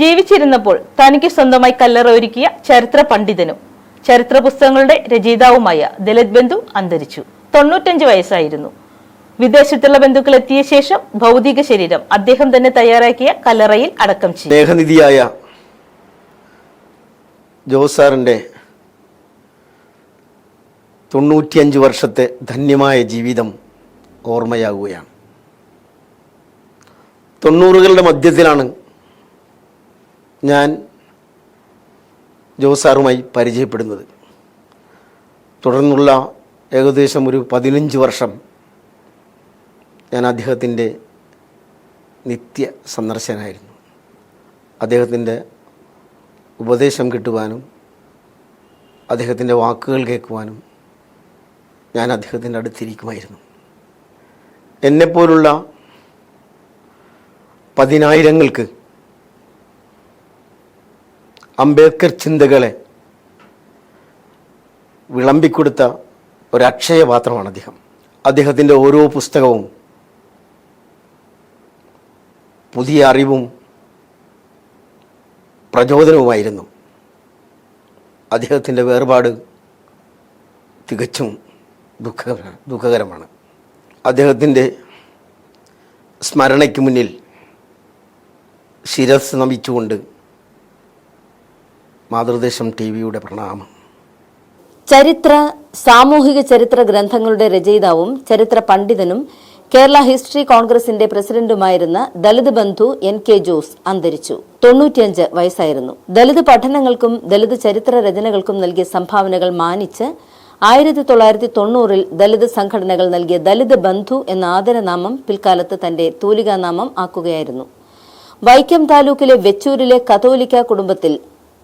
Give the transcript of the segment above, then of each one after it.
ജീവിച്ചിരുന്നപ്പോൾ തനിക്ക് സ്വന്തമായി കല്ലറ ഒരുക്കിയ ചരിത്ര പണ്ഡിതനും ചരിത്ര പുസ്തകങ്ങളുടെ രചയിതാവുമായ ദലിത് ബന്ധു അന്തരിച്ചു. തൊണ്ണൂറ്റഞ്ച് വയസ്സായിരുന്നു. വിദേശത്തുള്ള ബന്ധുക്കൾ എത്തിയ ശേഷം ഭൗതിക ശരീരം അദ്ദേഹം തന്നെ തയ്യാറാക്കിയ കല്ലറയിൽ അടക്കം ചെയ്തു. സ്നേഹനിധിയായ ജോസ് സാറിന്റെ തൊണ്ണൂറ്റിയഞ്ച് വർഷത്തെ ധന്യമായ ജീവിതം ഓർമ്മയാകുകയാണ്. തൊണ്ണൂറുകളുടെ മധ്യത്തിലാണ് ഞാൻ ജോസ് സാറുമായി പരിചയപ്പെടുന്നത്. തുടർന്നുള്ള ഏകദേശം ഒരു പതിനഞ്ച് വർഷം ഞാൻ അദ്ദേഹത്തിന്റെ നിത്യ സന്ദർശനായിരുന്നു. അദ്ദേഹത്തിന്റെ ഉപദേശം കിട്ടുവാനും അദ്ദേഹത്തിന്റെ വാക്കുകൾ കേൾക്കുവാനും ഞാൻ അദ്ദേഹത്തിന്റെ അടുത്തിരിക്കുമായിരുന്നു. എന്നെപ്പോലുള്ള പതിനായിരങ്ങൾക്ക് അംബേദ്കർ ചിന്തകളെ വിളമ്പിക്കൊടുത്ത ഒരു അക്ഷയപാത്രമാണ് അദ്ദേഹം. അദ്ദേഹത്തിന്റെ ഓരോ പുസ്തകവും പുതിയ അറിവും പ്രചോദനവുമായിരുന്നു. അദ്ദേഹത്തിന്റെ വേർപാട് തികച്ചും ദുഃഖകര ദുഃഖകരമാണ്. അദ്ദേഹത്തിന്റെ സ്മരണയ്ക്ക് മുന്നിൽ ശിരസ് നമിച്ചുകൊണ്ട് മാതൃദേശം ടി വിയുടെ പ്രണാമം. ചരിത്ര സാമൂഹിക ചരിത്ര ഗ്രന്ഥങ്ങളുടെ രചയിതാവും ചരിത്ര പണ്ഡിതനും കേരള ഹിസ്റ്ററി കോൺഗ്രസിന്റെ പ്രസിഡന്റുമായിരുന്ന ദളിത് ബന്ധു എൻ കെ ജോസ് അന്തരിച്ചു. തൊണ്ണൂറ്റിയഞ്ച് വയസ്സായിരുന്നു. ദളിത് പഠനങ്ങൾക്കും ദളിത് ചരിത്ര രചനകൾക്കും നൽകിയ സംഭാവനകൾ മാനിച്ച് ആയിരത്തി തൊള്ളായിരത്തി തൊണ്ണൂറിൽ ദളിത് സംഘടനകൾ നൽകിയ ദളിത് ബന്ധു എന്ന ആദരനാമം പിൽക്കാലത്ത് തന്റെ തൂലികാനാമം ആക്കുകയായിരുന്നു. വൈക്കം താലൂക്കിലെ വെച്ചൂരിലെ കത്തോലിക്ക കുടുംബത്തിൽ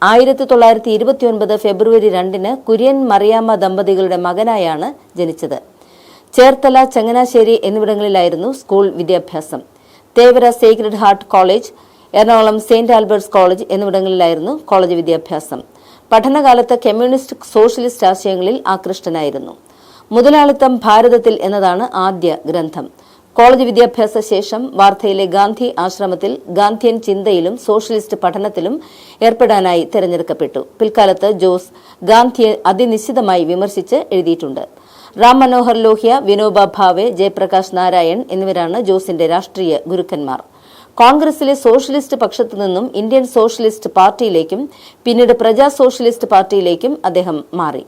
ആയിരത്തി തൊള്ളായിരത്തി ഇരുപത്തിയൊൻപത് ഫെബ്രുവരി രണ്ടിന് കുര്യൻ മറിയാമ്മ ദമ്പതികളുടെ മകനായാണ് ജനിച്ചത്. ചേർത്തല ചങ്ങനാശ്ശേരി എന്നിവിടങ്ങളിലായിരുന്നു സ്കൂൾ വിദ്യാഭ്യാസം. Thevara sacred heart college Ernakulam saint Albert's college എന്നിവിടങ്ങളിലായിരുന്നു college വിദ്യാഭ്യാസം. പഠനകാലത്ത് കമ്മ്യൂണിസ്റ്റ് സോഷ്യലിസ്റ്റ് ആശയങ്ങളിൽ ആകൃഷ്ടനായിരുന്നു. മുതലാളിത്തം ഭാരതത്തിൽ എന്നതാണ് ആദ്യ ഗ്രന്ഥം. കോളേജ് വിദ്യാഭ്യാസ ശേഷം വാർധയിലെ ഗാന്ധി ആശ്രമത്തിൽ ഗാന്ധിയൻ ചിന്തയിലും സോഷ്യലിസ്റ്റ് പഠനത്തിലും ഏർപ്പെടാനായി തെരഞ്ഞെടുക്കപ്പെട്ടു. പിൽക്കാലത്ത് ജോസ് ഗാന്ധിയെ അതിനിശ്ചിതമായി വിമർശിച്ച് എഴുതിയിട്ടുണ്ട്. റാം മനോഹർ ലോഹ്യ വിനോബ ഭാവെ ജയപ്രകാശ് നാരായൺ എന്നിവരാണ് ജോസിന്റെ രാഷ്ട്രീയ ഗുരുക്കന്മാർ. കോൺഗ്രസിലെ സോഷ്യലിസ്റ്റ് പക്ഷത്തു നിന്നും ഇന്ത്യൻ സോഷ്യലിസ്റ്റ് പാർട്ടിയിലേക്കും പിന്നീട് പ്രജാ സോഷ്യലിസ്റ്റ് പാർട്ടിയിലേക്കും അദ്ദേഹം മാറി.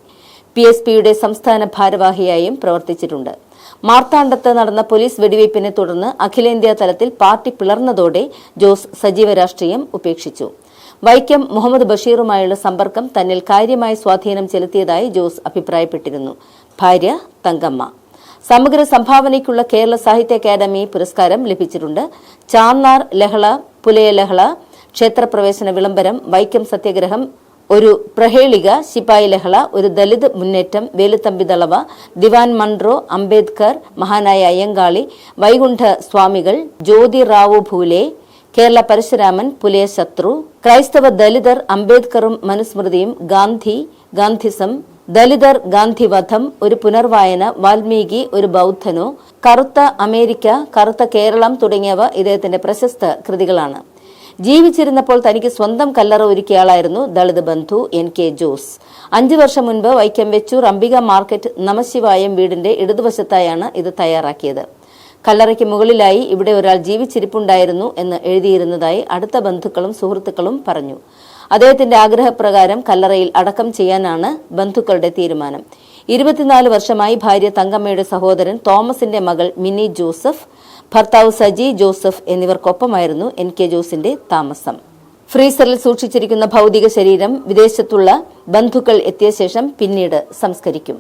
പി എസ് പിയുടെ സംസ്ഥാന ഭാരവാഹിയായും പ്രവർത്തിച്ചിട്ടുണ്ട്. മാർത്താണ്ഡത്ത് നടന്ന പോലീസ് വെടിവയ്പ്പിനെ തുടർന്ന് അഖിലേന്ത്യാ തലത്തിൽ പാർട്ടി പിളർന്നതോടെ ജോസ് സജീവ രാഷ്ട്രീയം ഉപേക്ഷിച്ചു. വൈക്കം മുഹമ്മദ് ബഷീറുമായുള്ള സമ്പർക്കം തന്നിൽ കാര്യമായ സ്വാധീനം ചെലുത്തിയതായി ജോസ് അഭിപ്രായപ്പെട്ടിരുന്നു. ഭാര്യ തങ്കമ്മ. സമഗ്ര സംഭാവനയ്ക്കുള്ള കേരള സാഹിത്യ അക്കാദമി പുരസ്കാരം ലഭിച്ചിട്ടുണ്ട്. ചാന്നാർ ലഹള പുലയ ലഹള ക്ഷേത്രപ്രവേശന വിളംബരം വൈക്കം സത്യാഗ്രഹം ഒരു പ്രഹേളിക ശിപായി ലഹള ഒരു ദലിത് മുന്നേറ്റം വേലുത്തമ്പി ദളവ ദിവാൻ മൺറോ അംബേദ്കർ മഹാനായ അയ്യങ്കാളി വൈകുണ്ഠ സ്വാമികൾ ജ്യോതി റാവു ഭൂലെ കേരള പരശുരാമൻ പുലയ ശത്രു ക്രൈസ്തവ ദലിതർ അംബേദ്കറും മനുസ്മൃതിയും ഗാന്ധി ഗാന്ധിസം ദലിതർ ഗാന്ധിവധം ഒരു പുനർവായന വാൽമീകി ഒരു ബൗദ്ധനോ കറുത്ത അമേരിക്ക കറുത്ത കേരളം തുടങ്ങിയവ ഇദ്ദേഹത്തിന്റെ പ്രശസ്ത കൃതികളാണ്. ജീവിച്ചിരുന്നപ്പോൾ തനിക്ക് സ്വന്തം കല്ലറ ഒരുക്കിയയാളായിരുന്നു ദളിത് ബന്ധു എൻ കെ ജോസ്. അഞ്ചു വർഷം മുൻപ് വൈക്കം വെച്ചൂർ അംബിക മാർക്കറ്റ് നമശിവായം വീടിന്റെ ഇടതുവശത്തായാണ് ഇത് തയ്യാറാക്കിയത്. കല്ലറയ്ക്ക് മുകളിലായി ഇവിടെ ഒരാൾ ജീവിച്ചിരിപ്പുണ്ടായിരുന്നു എന്ന് എഴുതിയിരുന്നതായി അടുത്ത ബന്ധുക്കളും സുഹൃത്തുക്കളും പറഞ്ഞു. അദ്ദേഹത്തിന്റെ ആഗ്രഹപ്രകാരം കല്ലറയിൽ അടക്കം ചെയ്യാനാണ് ബന്ധുക്കളുടെ തീരുമാനം. ഇരുപത്തിനാല് വർഷമായി ഭാര്യ തങ്കമ്മയുടെ സഹോദരൻ തോമസിന്റെ മകൾ മിനി ജോസഫ് ഭർത്താവ് സജി ജോസഫ് എന്നിവർക്കൊപ്പമായിരുന്നു എൻ കെ ജോസിന്റെ താമസം. ഫ്രീസറിൽ സൂക്ഷിച്ചിരിക്കുന്ന ഭൗതിക ശരീരം വിദേശത്തുള്ള ബന്ധുക്കൾ എത്തിയ ശേഷം പിന്നീട് സംസ്കരിക്കും.